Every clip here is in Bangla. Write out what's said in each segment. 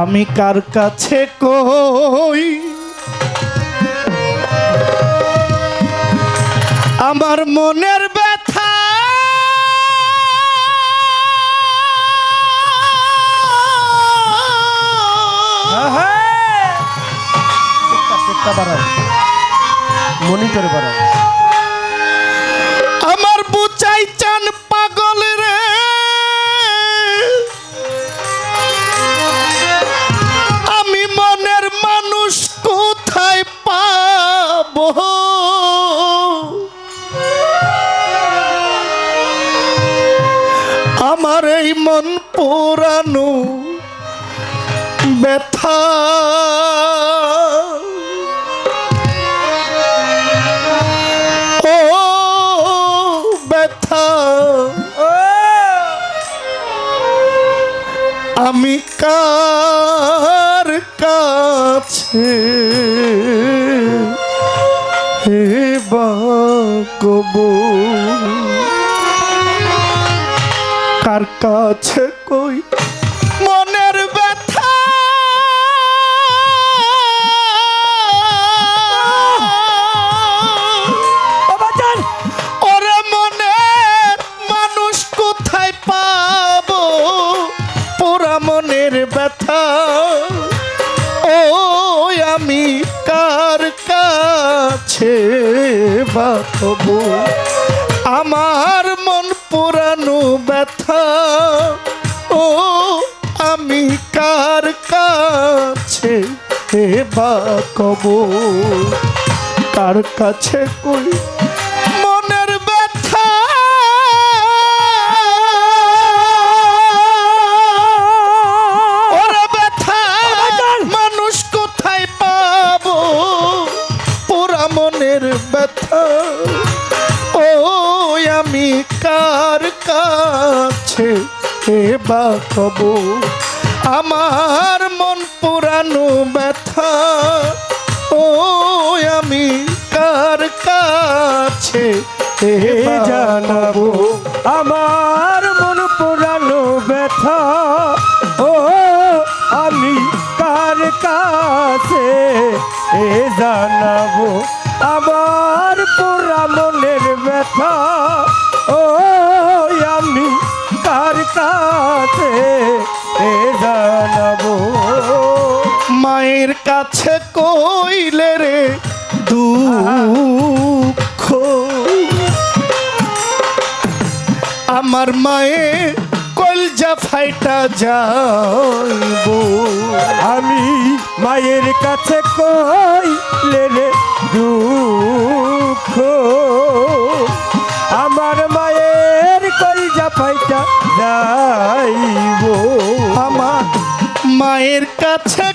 আমি কার কাছে কই? আমার মনের ব্যথা। মনিটরে আমার বুচাই চান পুরানো ব্যথা। ও ব্যথা। আমি কার কাছে হে বাগব কার কাছে কই? মনের ব্যথা। ওরে মনে মানুষ কোথায় পাবো? পোড়া মনের ব্যথা। ও আমি কার কাছে বাঁধবো আমার মন পুরানো ব্যথা। আমি কার কাছে বা কব তার কাছে কই বা কব আমার মন পুরানো ব্যথা। ও আমি কার কাছে জানাব? আমার মন পুরানো ব্যথা। ও, আমি কার কাছে এ জানাব? আমার পুরা মনের ব্যথা। মায়ের কাছে কইলে রে দুঃখ। আমার মায়ে কলজা ফাইটা যাইব। আমি মায়ের কাছে কইলে রে দুঃখ। আমার মায়ের কলজা ফাইটা যাইব। আমার মায়ের কাছে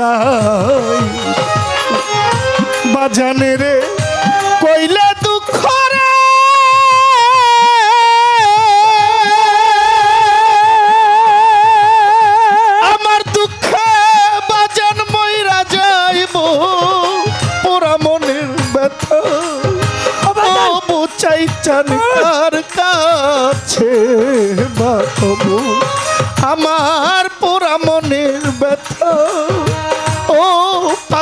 যাই বাজানে রে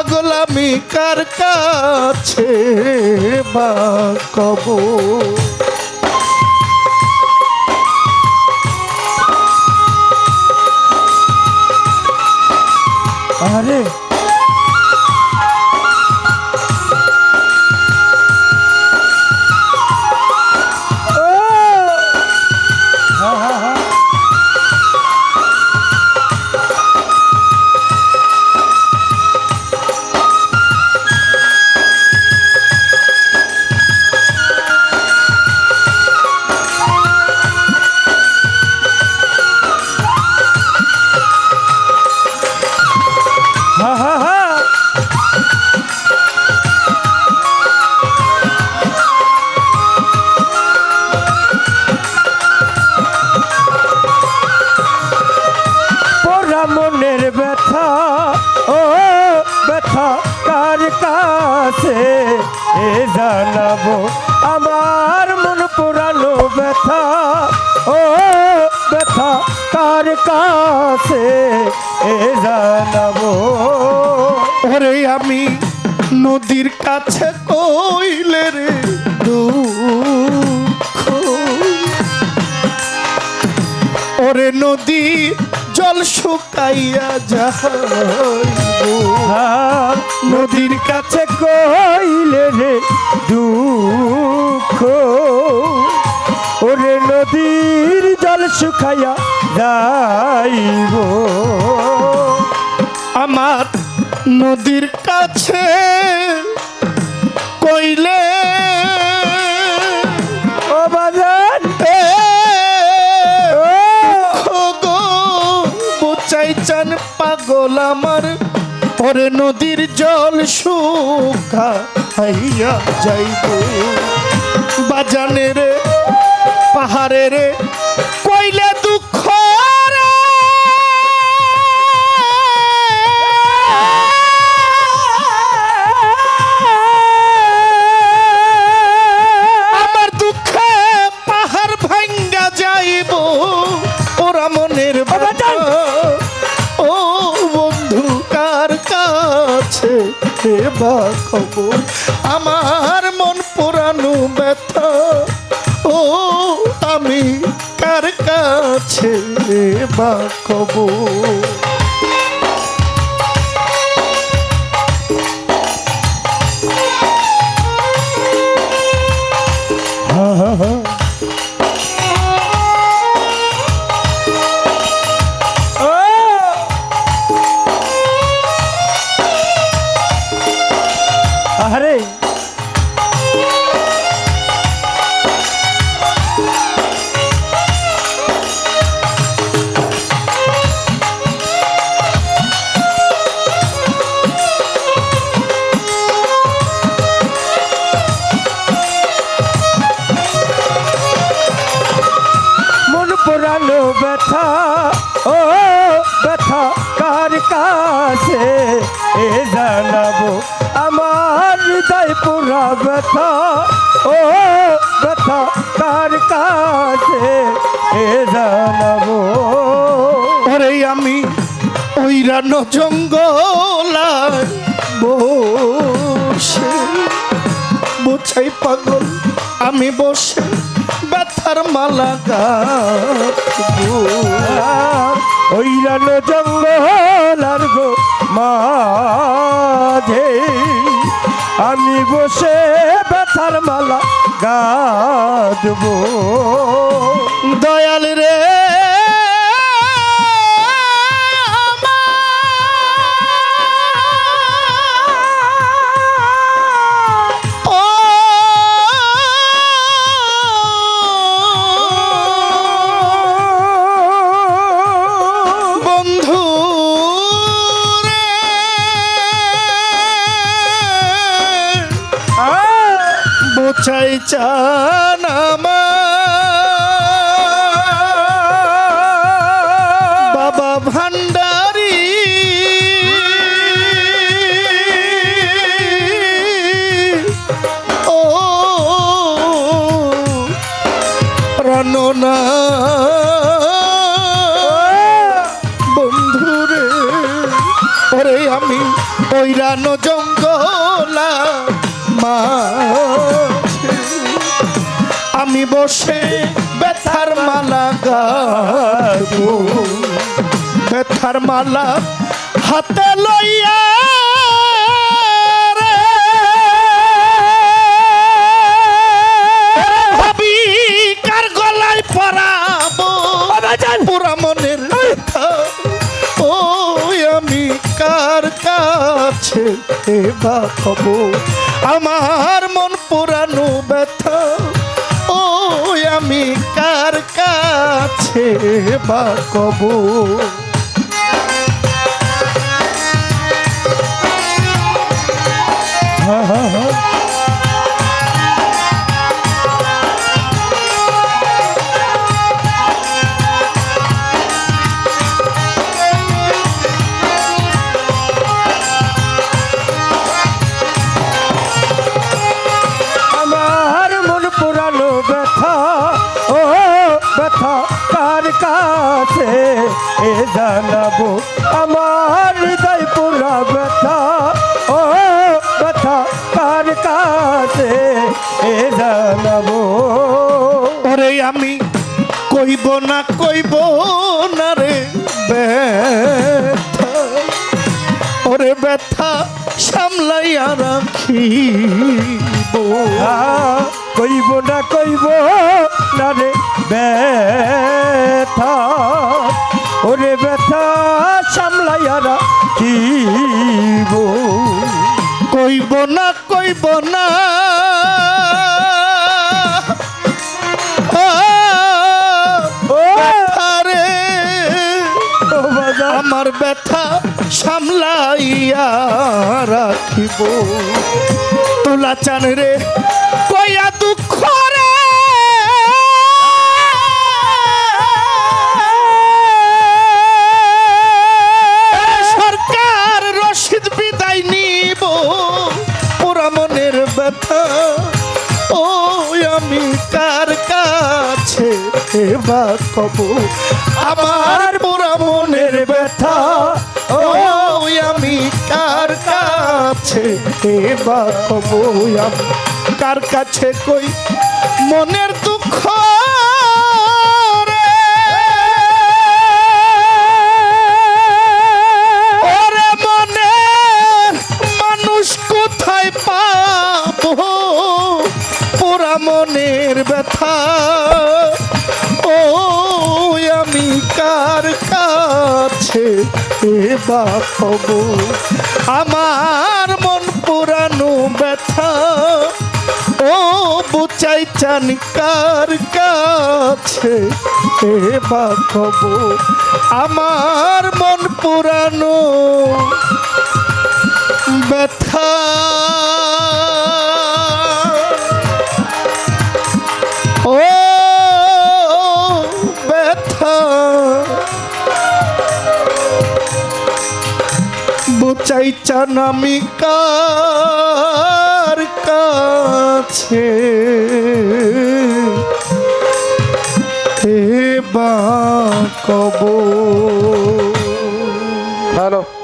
পাগল আমি কার কাছে বা কব আরে আমার মন পুরানো ব্যথা। ও ব্যথা কার কাছে? এ জানাব। ওরে আমি নদীর কাছে কইলে রে দুঃখ। ওরে নদী জল শুকাইয়া আর নদীর কাছে কইলে রে দুঃখ। ওরে নদীর জল শুকাইয়া যাইব। আমার নদীর কাছে কইলে নদীর জল শুকা হইয়া যাইব। বাজানে রে পাহাড়ে রে বা খবর? আমার মন পুরানো ব্যথা। ও আমি কার কাছে বা ব্যথা, ও ব্যথা কার কাছে? এ জানাব আমার হৃদয় পুরা ব্যথা, ও ব্যথা কার কাছে? এ জানাব। ওরে আমি ওইরানো জঙ্গলায় বসে, বুঝাই পাগল, আমি বসে ব্যথার মালা গাঁথবো। ওইরানো জঙ্গল আর গো মাঝে আমি বসে ব্যথার মালা গাদব দয়াল রে বোঝাই চান বাবা ভান্ডারি। ও প্রাণনা আমি বসে ব্যথার মালা গাবো। ব্যথার মালা হাতে লইয়া পুরা মনের ও আমি কার কাছে বা খবর? বা কব হ্যাঁ হ্যাঁ হ্যাঁ এ জানাব আমার হৃদয় পুরা ব্যথা। ও ব্যথা কার কাছে? এ জানাব। ওরে আমি কইব না কইব না রে ব্যথা। ওরে ব্যথা সামলাইয়া রাখিব। কইব না কইব না রে ব্যথা। ওরে ব্যথা সামলাইয়ারা কিব কইব না কইব না। আমার ব্যথা সামলাইয়া রাখিব। তোলা চান রে ও আমি কার কাছে বা কব? আমার বুড়া মনের ব্যথা। ও আমি কার কাছে বা কব? কার কাছে কই? মনের দুঃখ বা কব আমার মন পুরানো ব্যথা। ও বুচাই চান কার কাছে বা কব আমার মন পুরানো ব্যথা। বুচাই চান আমি কার কাছে? কব হ্যালো।